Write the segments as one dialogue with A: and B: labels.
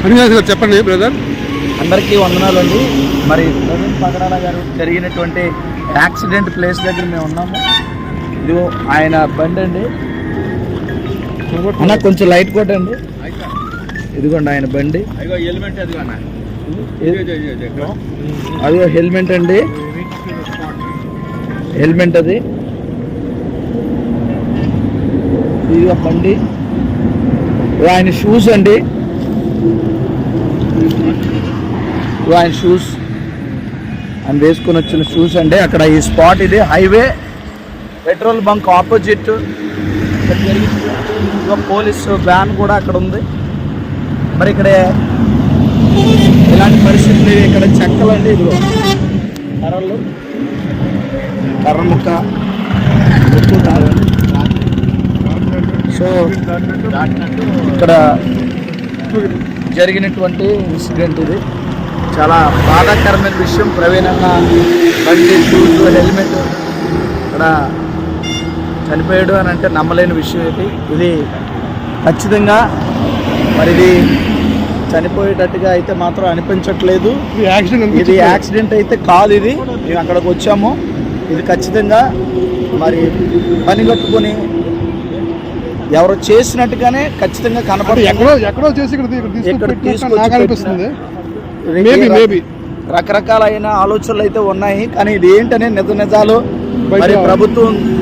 A: శ్రీనివాస్ గారు చెప్పండి బ్రదర్.
B: అందరికీ వందనాలండి. మరి ప్రవీణ్ పగడాల గారు జరిగినటువంటి యాక్సిడెంట్ ప్లేస్ దగ్గర మేము ఉన్నాము. ఇదిగో ఆయన బండి అండి. అన్న కొంచెం లైట్ కొట్టండి. ఇదిగోండి ఆయన బండి. అదిగో హెల్మెట్ అండి. హెల్మెట్ అది. ఇదిగో బండి. ఆయన షూస్ అండి. ఇదిగో ఆయన షూస్ ఆయన వేసుకొని వచ్చిన షూస్ అండి. అక్కడ ఈ స్పాట్ ఇది. హైవే పెట్రోల్ బంక్ ఆపోజిట్ ఇదిగో పోలీసు వ్యాన్ కూడా అక్కడ ఉంది. మరి ఇక్కడ ఇలాంటి పరిస్థితులు ఇక్కడ చెక్కలు అండి ఇదిగో. కర్రలు. కర్ర ముక్క. సో ఇక్కడ జరిగినటువంటి ఇన్సిడెంట్ ఇది. చాలా బాధాకరమైన విషయం ప్రవీణ్ అన్న బండి షూస్ హెల్మెట్ ఇక్కడ చనిపోయాడు అని అంటే నమ్మలేని విషయం ఇది. ఇది ఖచ్చితంగా మరి ఇది చనిపోయేటట్టుగా అయితే మాత్రం అనిపించట్లేదు.
A: ఇది యాక్సిడెంట్
B: ఇది యాక్సిడెంట్ అయితే కాదు ఇది. మేము అక్కడికి వచ్చాము. ఇది ఖచ్చితంగా మరి పని కట్టుకొని ఎవరు చేసినట్టుగానే ఖచ్చితంగా
A: అంటే
B: కనపడి
A: ఎక్కడో ఎక్కడో చేసి ఇక్కడ ఇక్కడ తీసుకొచ్చి
B: రకరకాలైన ఆలోచనలు అయితే ఉన్నాయి కానీ ఇది ఏంటనే నిజ నిజాలు. మరి. ప్రభుత్వం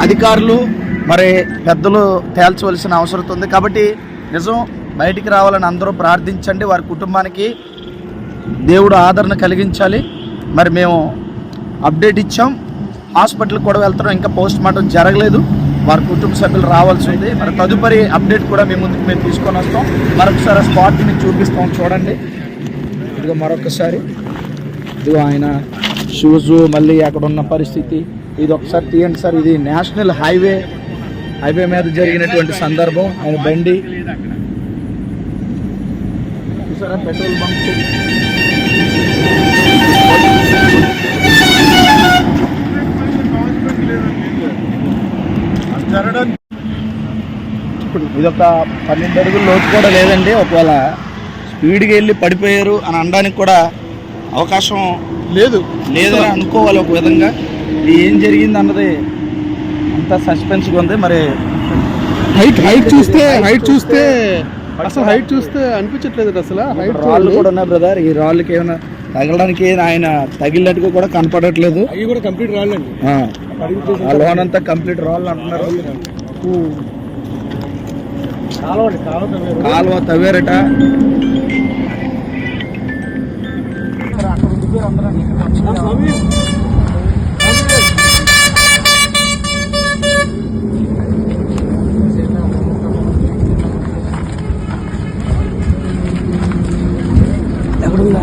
B: అధికారులు మరి పెద్దలు తేల్చవలసిన అవసరం ఉంది. కాబట్టి నిజం బయటికి రావాలని అందరూ ప్రార్థించండి. వారి కుటుంబానికి దేవుడు ఆదరణ కలిగించాలి. మరి మేము అప్డేట్ ఇచ్చాం. హాస్పిటల్కి కూడా వెళ్తున్నాం. ఇంకా పోస్ట్ మార్టం జరగలేదు. వారి కుటుంబ సభ్యులు రావాల్సి ఉంది. మరి తదుపరి అప్డేట్ కూడా మీ ముందుకు మేము తీసుకొని వస్తాం. మరొకసారి స్పాట్ మీకు చూపిస్తాం. చూడండి. ఇదిగో మరొకసారి. ఇదిగో ఆయన షూస్ మళ్ళీ అక్కడ ఉన్న పరిస్థితి. ఇది ఒకసారి తీయండి సార్ ఇది నేషనల్ హైవే హైవే మీద జరిగినటువంటి సందర్భం. ఆయన బండి. చూసారా పెట్రోల్ బంక్. ఇది ఒక పన్నెండు అడుగులు లోతు కూడా లేదండి. ఒకవేళ స్పీడ్గా వెళ్ళి పడిపోయారు అని అనడానికి కూడా అవకాశం
A: లేదు.
B: లేదని అనుకోవాలి ఒక విధంగా. ఏం జరిగింది అన్నది అంతా సస్పెన్స్గా ఉంది. మరి
A: హైట్ హైట్ చూస్తే హైట్ చూస్తే అసలు హైట్ చూస్తే అనిపించట్లేదు అసలు. హైట్
B: రాళ్ళు కూడా ఉన్నాయి బ్రదర్. ఈ రాళ్ళకి ఏమైనా తగలడానికి ఆయన తగిలినట్టుగా కూడా కనపడట్లేదు.
A: అవి కూడా కంప్లీట్.
B: ఆ. లోన్ అంతా కంప్లీట్ రాళ్ళు అంటున్నారు. కాలువ తవ్వారట. ఎక్కడుందా